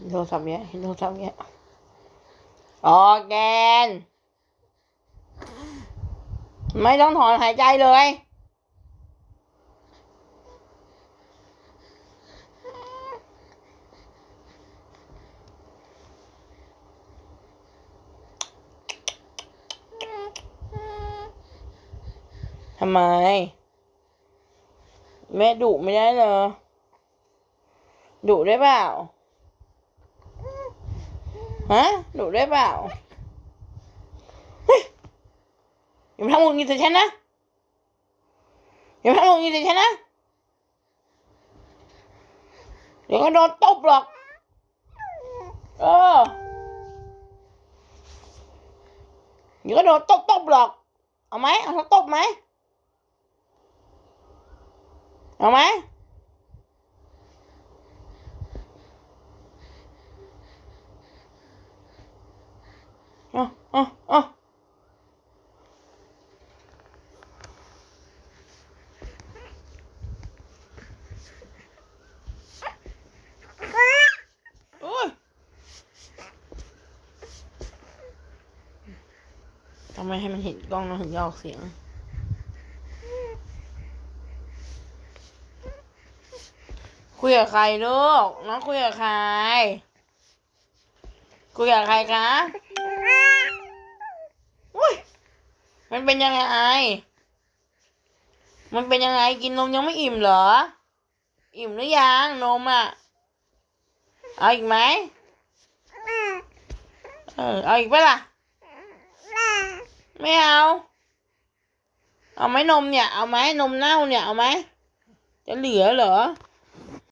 ห็นโทรศัพท์เนี้ยเห็นโทรศัพท์เนี้ยออแกน ไม่ต้องถอนหายใจเลย ทำไม แม่ดุไม่ได้เหรอดุได้เปล่า ฮะดุได้เปล่าเฮ้ยอย่ามาทำหงุดหงิดใส่ฉันนะอย่ามาทำหงุดหงิดใส่ฉันนะเดี๋ยวก็โดนตบหรอกเออเดี๋ยวก็โดนตบตบหรอกเอาไหมเอาตบไหมเอาไหมเอาเอาเอาโอ้ย ทำไมให้มันเห็นกล้องเราถึงจะออกเสียง คุยกับใครลูก น้องคุยกับใคร คุยกับใครคะอุ้ยมันเป็นยังไงมันเป็นยังไงกินนมยังไม่อิ่มเหรอ อิ่มหรือยังนมอะ เอาอีกไหมเออเอาอีกปะล่ะ ไม่เอา เอาไหมนมเนี่ย เอาไหมนมเน่าเนี่ย เอาไหมจะเหลือเหรอ